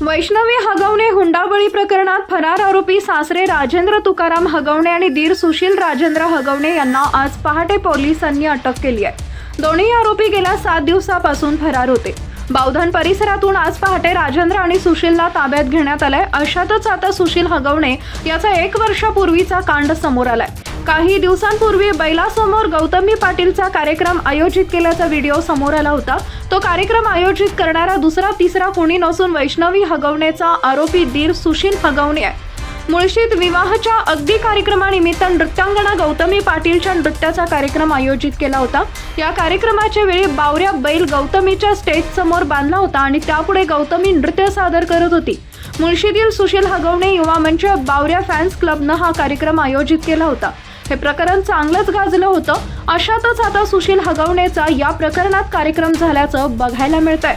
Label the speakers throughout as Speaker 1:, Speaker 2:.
Speaker 1: वैष्णवी हगवणे हुंडाबळी प्रकरणात फरार आरोपी सासरे राजेंद्र तुकाराम हगवणे आणि दीर सुशील राजेंद्र हगवणे यांना आज पहाटे पोलिसांनी अटक केली आहे. दोन्ही आरोपी गेल्या सात दिवसापासून फरार होते. बावधन परिसरातून आज पहाटे राजेंद्र आणि सुशीलला ताब्यात घेण्यात आलंय. अशातच आता सुशील हगवणे याचा एक वर्षापूर्वीचा कांड समोर आलाय. काही दिवसांपूर्वी बैलासमोर गौतमी पाटीलचा कार्यक्रम आयोजित केल्याचा व्हिडिओ समोर आला होता. तो कार्यक्रम आयोजित करणारा दुसरा तिसरा कोणी नसून वैष्णवी हगवणेचा आरोपी दीर सुशील हगवणे आहे. मुळशीत विवाहाच्या अगदी कार्यक्रमानिमित्त नृत्यांगना गौतमी पाटीलच्या नृत्याचा कार्यक्रम आयोजित केला होता. या कार्यक्रमाच्या वेळी बावऱ्या बैल गौतमीच्या स्टेज समोर बांधला होता आणि त्यापुढे गौतमी नृत्य सादर करत होती. मुळशीतील सुशील हगवणे युवा मंच बावऱ्या फॅन्स क्लबनं हा कार्यक्रम आयोजित केला होता. हे प्रकरण चांगलंच गाजलं होतं. अशातच आता सुशील हगवणेचा या प्रकरणात कार्यक्रम झाल्याचं बघायला मिळतंय.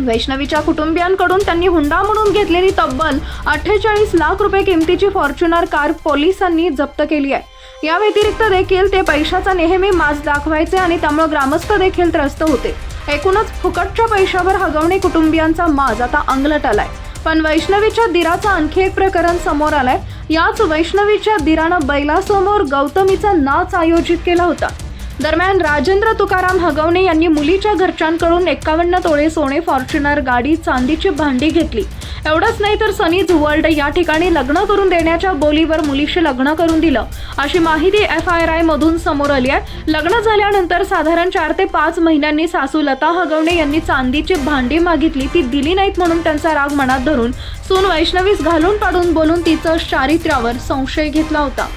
Speaker 1: वैष्णवीच्या कुटुंबियांकडून त्यांनी हुंडा म्हणून घेतलेली तब्बल अठ्ठेचाळीस लाख रुपये किमतीची फॉर्च्युनर कार पोलिसांनी जप्त केली आहे. या व्यतिरिक्त देखील ते पैशाचा नेहमी माज दाखवायचे आणि त्यामुळे ग्रामस्थ देखील त्रस्त होते. एकूणच फुकटच्या पैशावर हगवणे कुटुंबियांचा माज आता अंगलट आलाय पण वैष्णवीच्या दिराचं आणखी एक प्रकरण समोर आलंय. याच वैष्णवीच्या दिरानं बैलासमोर गौतमीचा नाच आयोजित केला होता. दरम्यान राजेंद्र तुकाराम हगवणे यांनी मुलीच्या घरच्यांकडून एकावन्न तोळे सोने फॉर्च्युनर गाडी चांदीची भांडी घेतली. एवढंच नाही तर सनीज वर्ल्ड या ठिकाणी लग्न करून देण्याच्या बोलीवर मुलीशी लग्न करून दिलं. अशी माहिती एफ आय आय मधून समोर आली आहे. लग्न झाल्यानंतर साधारण चार ते पाच महिन्यांनी सासू लता हगवणे यांनी चांदीची भांडी मागितली. ती दिली नाहीत म्हणून त्यांचा राग मनात धरून सून वैष्णवीस घालून पाडून बोलून तिचं चारित्र्यावर संशय घेतला होता.